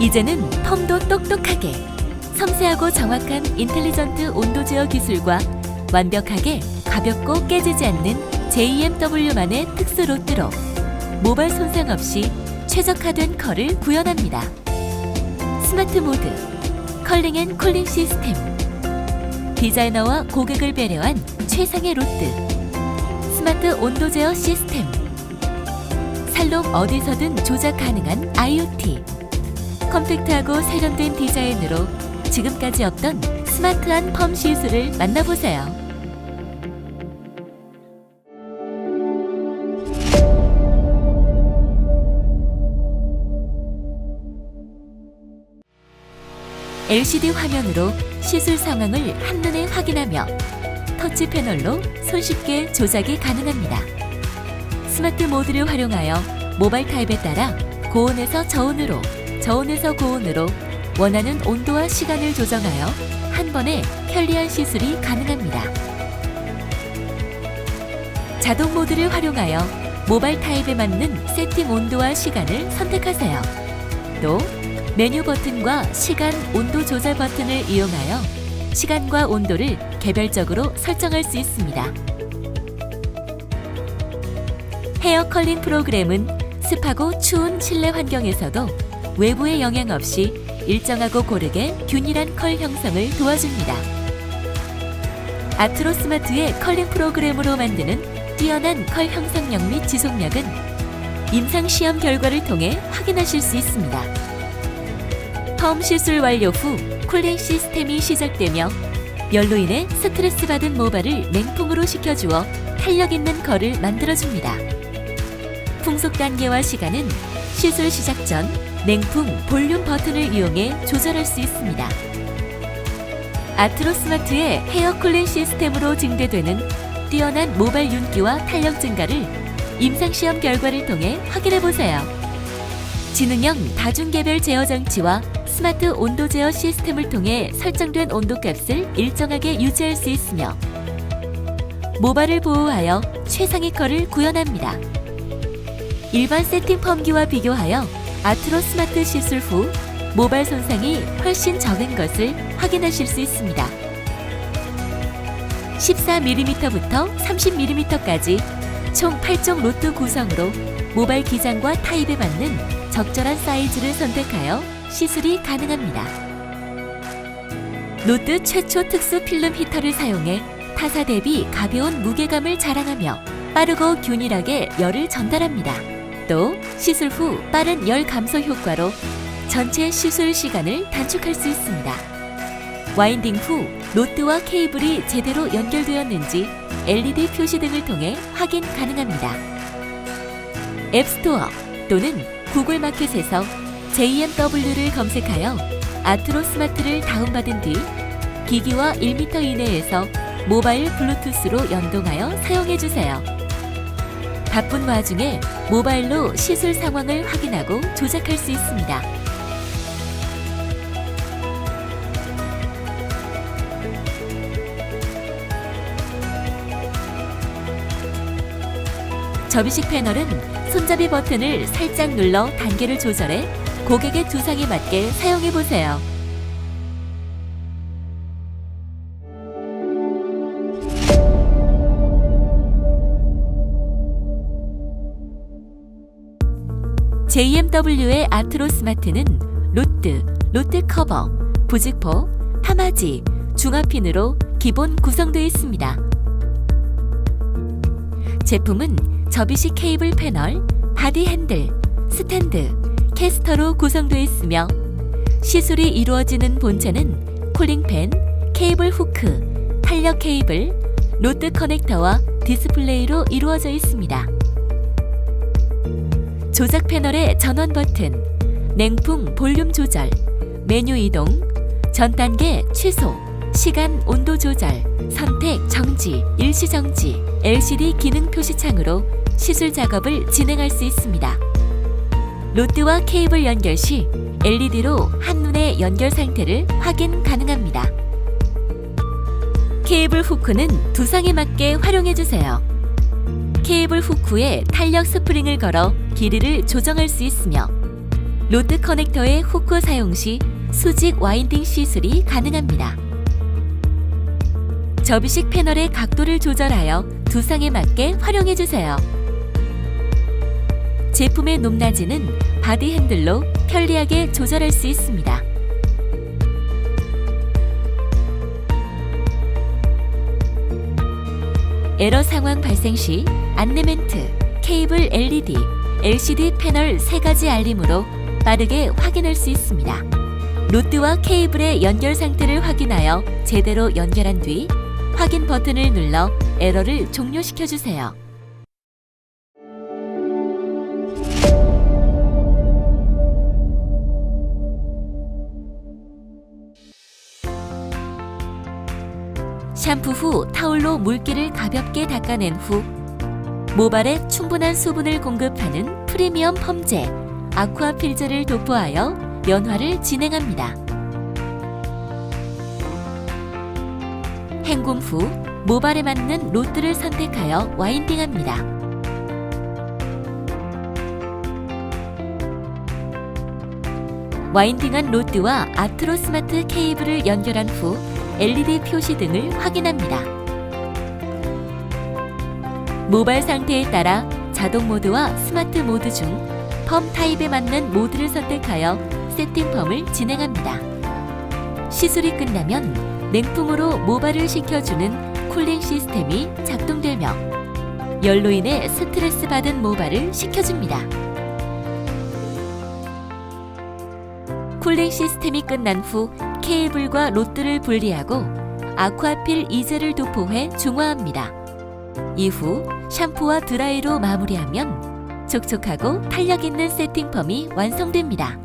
이제는 펌도 똑똑하게 섬세하고 정확한 인텔리전트 온도 제어 기술과 완벽하게 가볍고 깨지지 않는 JMW만의 특수 로트로 모발 손상 없이 최적화된 컬을 구현합니다. 스마트 모드, 컬링 앤 콜링 시스템, 디자이너와 고객을 배려한 최상의 로트, 스마트 온도 제어 시스템, 살롱 어디서든 조작 가능한 IoT, 컴팩트하고 세련된 디자인으로 지금까지 없던 스마트한 펌 시술을 만나보세요. LCD 화면으로 시술 상황을 한눈에 확인하며 터치 패널로 손쉽게 조작이 가능합니다. 스마트 모드를 활용하여 모바일 타입에 따라 고온에서 저온으로, 저온에서 고온으로 원하는 온도와 시간을 조정하여 한 번에 편리한 시술이 가능합니다. 자동 모드를 활용하여 모바일 타입에 맞는 세팅 온도와 시간을 선택하세요. 또 메뉴 버튼과 시간 온도 조절 버튼을 이용하여 시간과 온도를 개별적으로 설정할 수 있습니다. 헤어 컬링 프로그램은 습하고 추운 실내 환경에서도 외부의 영향 없이 일정하고 고르게 균일한 컬 형성을 도와줍니다. 아트로스마트의 컬링 프로그램으로 만드는 뛰어난 컬 형성력 및 지속력은 임상 시험 결과를 통해 확인하실 수 있습니다. 펌 시술 완료 후 쿨링 시스템이 시작되며 열로 인해 스트레스 받은 모발을 냉풍으로 식혀주어 탄력 있는 컬을 만들어줍니다. 풍속 단계와 시간은 시술 시작 전 냉풍 볼륨 버튼을 이용해 조절할 수 있습니다. 아트로스마트의 헤어 쿨링 시스템으로 증대되는 뛰어난 모발 윤기와 탄력 증가를 임상시험 결과를 통해 확인해 보세요. 지능형 다중개별 제어 장치와 스마트 온도 제어 시스템을 통해 설정된 온도값을 일정하게 유지할 수 있으며 모발을 보호하여 최상의 컬을 구현합니다. 일반 세팅 펌기와 비교하여 아트로 스마트 시술 후 모발 손상이 훨씬 적은 것을 확인하실 수 있습니다. 14mm부터 30mm까지 총 8종 로트 구성으로 모발 기장과 타입에 맞는 적절한 사이즈를 선택하여 시술이 가능합니다. 로트 최초 특수 필름 히터를 사용해 타사 대비 가벼운 무게감을 자랑하며 빠르고 균일하게 열을 전달합니다. 또 시술 후 빠른 열 감소 효과로 전체 시술 시간을 단축할 수 있습니다. 와인딩 후 노트와 케이블이 제대로 연결되었는지 LED 표시 등을 통해 확인 가능합니다. 앱스토어 또는 구글 마켓에서 JMW를 검색하여 아트로 스마트를 다운받은 뒤 기기와 1m 이내에서 모바일 블루투스로 연동하여 사용해 주세요. 바쁜 와중에 모바일로 시술 상황을 확인하고 조작할 수 있습니다. 접이식 패널은 손잡이 버튼을 살짝 눌러 단계를 조절해 고객의 두상에 맞게 사용해 보세요. JMW의 아트로 스마트는 로트, 로트 커버, 부직포, 하마지, 중화핀으로 기본 구성되어 있습니다. 제품은 접이식 케이블 패널, 바디 핸들, 스탠드, 캐스터로 구성되어 있으며 시술이 이루어지는 본체는 쿨링팬, 케이블 후크, 탄력 케이블, 로트 커넥터와 디스플레이로 이루어져 있습니다. 조작 패널의 전원 버튼, 냉풍 볼륨 조절, 메뉴 이동, 전 단계 취소, 시간 온도 조절, 선택 정지, 일시 정지, LCD 기능 표시창으로 시술 작업을 진행할 수 있습니다. 로트와 케이블 연결 시 LED로 한눈에 연결 상태를 확인 가능합니다. 케이블 후크는 두상에 맞게 활용해 주세요. 케이블 후크에 탄력 스프링을 걸어 길이를 조정할 수 있으며 로드 커넥터의 후크 사용 시 수직 와인딩 시술이 가능합니다. 접이식 패널의 각도를 조절하여 두상에 맞게 활용해 주세요. 제품의 높낮이는 바디 핸들로 편리하게 조절할 수 있습니다. 에러 상황 발생 시 안내 멘트, 케이블 LED, LCD 패널 세 가지 알림으로 빠르게 확인할 수 있습니다. 로드와 케이블의 연결 상태를 확인하여 제대로 연결한 뒤 확인 버튼을 눌러 에러를 종료시켜 주세요. 샴푸 후 타올로 물기를 가볍게 닦아낸 후 모발에 충분한 수분을 공급하는 프리미엄 펌제 아쿠아 필즈를 도포하여 연화를 진행합니다. 헹굼 후 모발에 맞는 로드를 선택하여 와인딩합니다. 와인딩한 로드와 아트로 스마트 케이블을 연결한 후 LED 표시 등을 확인합니다. 모발 상태에 따라 자동 모드와 스마트 모드 중 펌 타입에 맞는 모드를 선택하여 세팅 펌을 진행합니다. 시술이 끝나면 냉풍으로 모발을 식혀주는 쿨링 시스템이 작동되며 열로 인해 스트레스 받은 모발을 식혀줍니다. 쿨링 시스템이 끝난 후 케이블과 로드를 분리하고 아쿠아필 이젤을 도포해 중화합니다. 이후 샴푸와 드라이로 마무리하면 촉촉하고 탄력 있는 세팅펌이 완성됩니다.